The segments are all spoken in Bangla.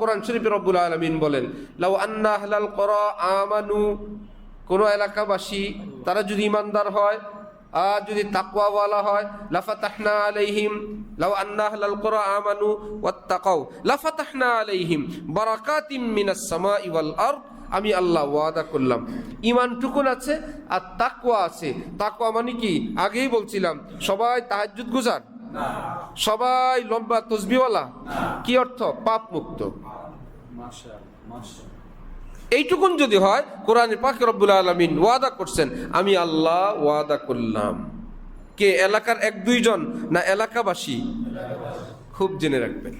কোরআন শরীফে রব্বুল আলমিন বলেন, লাউ আন্না আহলাল করা আমানু কোনো এলাকাবাসী, তারা যদি ইমানদার হয়, আর যদি তাকওয়াওয়ালা হয়, লাফাতাহনা আলাইহিম লাউ আন্না আহলাল করা আমানু ওয়াত্তাকাউ লাফাতাহনা আলাইহিম বারাকাতিম মিনাস সামাই ওয়াল আরদ আমি আল্লাহ ওয়াদা করলাম। ইমান টুকুন আছে আর তাকওয়া আছে। তাকওয়া মানে কি? আগেই বলছিলাম, সবাই তাহাজ্জুদ গুজার। সবাই লম্বা তসবিওয়ালা কি অর্থ? পাপ মুক্ত এইটুকুন যদি হয় কোরআন পাক রব্বুল আলমিন ওয়াদা করছেন আমি আল্লাহ ওয়াদা করলাম। কে এলাকার এক দুইজন না এলাকাবাসী? খুব জেনে রাখবেন।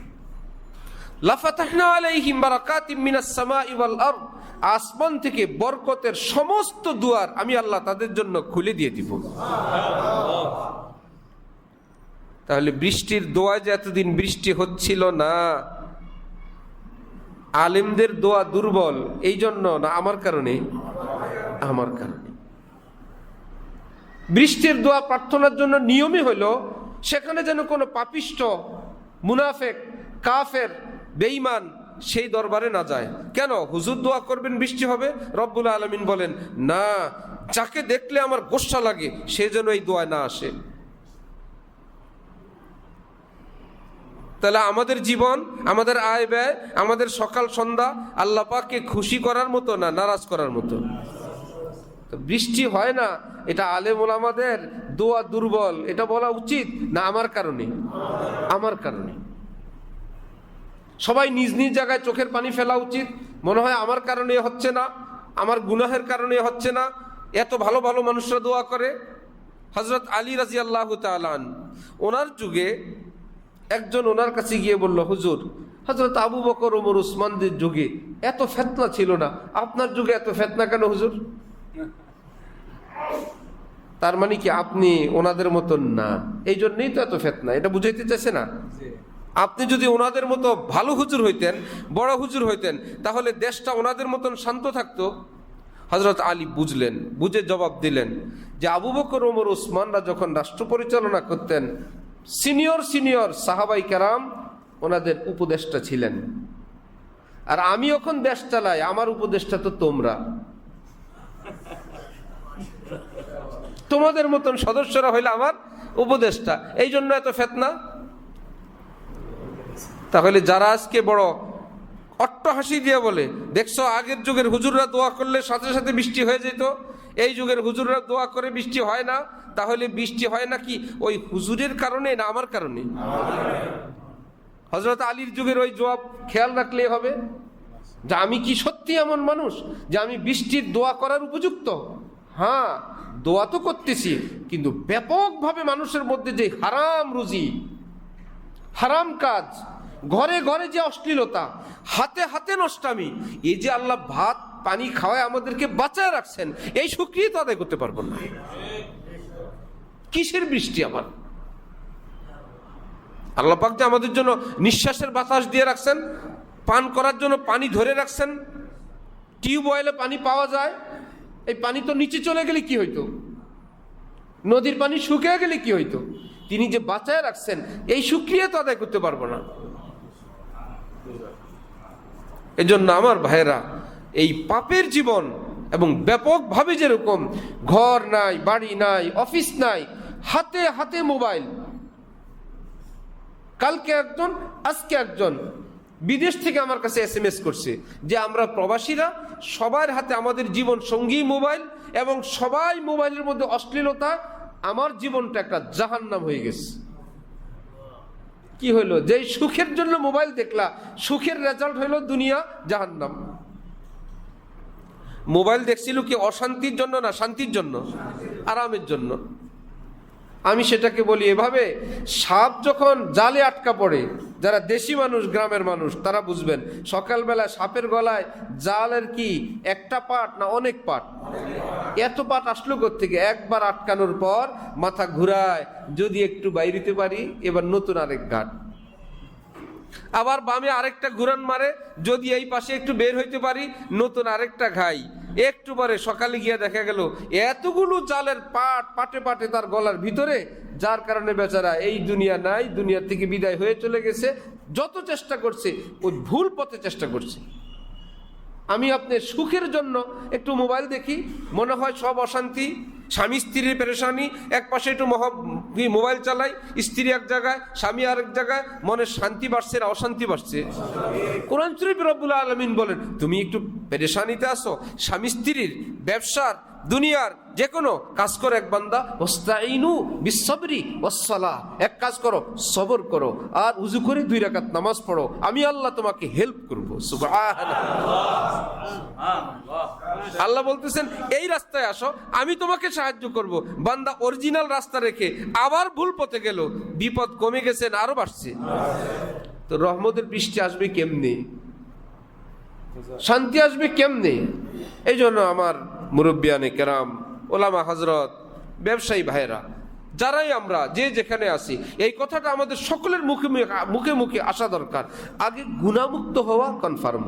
আসমান থেকে বরকতের সমস্ত দুয়ার আমি আল্লাহ তাদের জন্য খুলে দিয়ে দিব। তাহলে বৃষ্টির দোয়া যে এতদিন বৃষ্টি হচ্ছিল না, আলেমদের দোয়া দুর্বল এই জন্য না, আমার কারণে? আমার কারণে। বৃষ্টির দোয়া প্রার্থনার জন্য নিয়মই হইল, সেখানে যেন কোনো পাপিষ্ট, মুনাফেক, কাফের বেইমান সেই দরবারে না যায়। কেন? হুজুর দোয়া করবেন, বৃষ্টি হবে? রব্বুল আলমিন বলেন, না, যাকে দেখলে আমার গোসা লাগে, সে যেন এই দোয়ায় না আসে। তাহলে আমাদের জীবন, আমাদের আয় ব্যয়, আমাদের সকাল, সন্ধ্যা আল্লাহ পাককে খুশি করার মতো না নারাজ করার মতো? বৃষ্টি হয় না, এটা আলেম ওলামাদের দোয়া দুর্বল, এটা বলা উচিত? না, আমার কারণে। আমার কারণে। সবাই নিজ নিজ জায়গায় চোখের পানি ফেলা উচিত। মনে হয় আমার কারণে হচ্ছে না, আমার গুনাহের কারণে হচ্ছে না। এত ভালো ভালো মানুষরা দোয়া করে। হজরত আলী রাজি আল্লাহ তালান ওনার যুগে একজন ওনার কাছে গিয়ে বলল হুজুর হজরত আবু বকর ওমর উসমানদের যুগে এত ফেতনা ছিল না। আপনার যুগে এত ফেতনা কেন হুজুর? তার মানে কি আপনি ওনাদের মতন না? এই জন্যই তো এত ফেতনা। এটা বুঝাইতে চাইছে না? আপনি যদি ওনাদের মতো ভালো হুজুর হইতেন বড় হুজুর হইতেন তাহলে দেশটা ওনাদের মতন শান্ত থাকতো? হজরত আলী বুঝলেন বুঝে জবাব দিলেন যে আবু বকর ওমর ওসমানরা যখন রাষ্ট্র পরিচালনা করতেন সিনিয়র সিনিয়র সাহাবাই কেরাম ওনাদের উপদেষ্টা ছিলেন। আর আমি যখন দেশ চালাই, আমার উপদেষ্টা তো তোমরা। তোমাদের মতন সদস্যরা হইলে আমার উপদেষ্টা। এই জন্য এত ফেতনা। তাহলে যারা আজকে বড় অট্টহাসি দিয়ে বলে, দেখছ, আগের যুগের হুজুররা দোয়া করলে সাথে সাথে বৃষ্টি হয়ে যেত, এই যুগের হুজুররা দোয়া করে বৃষ্টি হয় না তাহলে বৃষ্টি হয় নাকি ওই হুজুরের কারণে না আমার কারণে? হজরত আলীর যুগের ওই জবাব খেয়াল রাখলে হবে। যে আমি কি সত্যি এমন মানুষ যে আমি বৃষ্টির দোয়া করার উপযুক্ত? হ্যাঁ দোয়া তো করতেছি, কিন্তু ব্যাপকভাবে মানুষের মধ্যে যে হারাম রুজি, হারাম কাজ, ঘরে ঘরে যে অশ্লীলতা, হাতে হাতে নষ্টামি, এই যে আল্লাহ ভাত, পানি খাওয়ায় আমাদেরকে বাঁচায় রাখছেন, এই সুক্রিয় তো আদায় করতে পারব না। কিসের বৃষ্টি আবার? আল্লাহ পাক যে আমাদের জন্য নিঃশ্বাসের বাতাস দিয়ে রাখছেন, পান করার জন্য পানি ধরে রাখছেন টিউবওয়েলে পানি পাওয়া যায়, এই পানি তো নিচে চলে গেলে কি হইতো? নদীর পানি শুকিয়ে গেলে কি হইতো? তিনি যে বাঁচায় রাখছেন, এই সুক্রিয়া তো আদায় করতে পারব না। এজন্য আমার ভাইয়েরা, এই পাপের জীবন এবং ব্যাপকভাবে যেরকম, ঘর নাই, বাড়ি নাই, অফিস নাই হাতে হাতে মোবাইল। কালকে একজন, আজকে একজন বিদেশ থেকে আমার কাছে এস এম এস করছে যে, আমরা প্রবাসীরা সবার হাতে আমাদের জীবন সঙ্গী মোবাইল এবং সবাই মোবাইলের মধ্যে অশ্লীলতা, আমার জীবনটা একটা জাহান্নাম হয়ে গেছে। কি হইল যে সুখের জন্য মোবাইল দেখলা, সুখের রেজাল্ট হইল দুনিয়া জাহান্নাম। মোবাইল দেখছিল কি অশান্তির জন্য না শান্তির জন্য? আরামের জন্য। আমি সেটাকে বলি এভাবে, সাপ যখন জালে আটকা পড়ে, যারা দেশি মানুষ, গ্রামের মানুষ, তারা বুঝবেন, সকালবেলা সাপের গলায় জালের কি একটা পাট না অনেক পাট? এত পাট আসলো থেকে একবার আটকানোর পর মাথা ঘুরায়, যদি একটু বাইরিতে পারি, এবার নতুন আরেক ঘাট। আবার বামে আরেকটা ঘুরান মারে, যদি এই পাশে একটু বের হইতে পারি, নতুন আরেকটা ঘাই। একটু পরে সকালে গিয়ে দেখা গেল, এতগুলো জালের পাট পাটে পাটে তার গলার ভিতরে। যার কারণে বেচারা এই দুনিয়া নাই দুনিয়ার থেকে বিদায় হয়ে চলে গেছে, যত চেষ্টা করছে, ওই ভুল পথে চেষ্টা করছে। আমি আপনার সুখের জন্য একটু মোবাইল দেখি, মনে হয় সব অশান্তি, স্বামী স্ত্রীর পেরেশানি এক পাশে একটু কি মোবাইল চালাই স্ত্রী এক জায়গায়, স্বামী আরেক জায়গায়, মনে শান্তি বাড়ছে না অশান্তি বাড়ছে? কোরআন শরীফ রব্বুল আলমিন বলেন, তুমি একটু পেরেশানিতে আসো স্বামী স্ত্রীর ব্যবসার দুনিয়ার যে কোনো কাজ করো এক বান্দা, ওস্তাইনু বিশ্বরি ওসলা এক কাজ করো, সবর করো, আর উজু করে দুই রাকাত নামাজ পড়ো। আমি আল্লাহ তোমাকে হেল্প করব আল্লাহ বলতেছেন, এই রাস্তায় আসো, আমি তোমাকে সাহায্য করব। বান্দা অরিজিনাল রাস্তা রেখে আবার ভুল পথে গেল। বিপদ কমে গেছে, আরও বাড়ছে। তো রহমতের বৃষ্টি আসবে কেমনে? শান্তি আসবে কেমনে? এই জন্য আমার মুরব্বিয়ানে কেরাম, ওলামা হজরত ব্যবসায়ী ভাইরা যারাই আমরা, যে যেখানে আসি এই কথাটা আমাদের সকলের মুখে মুখে মুখে আসা দরকার। আগে গুণামুক্ত হওয়া কনফার্ম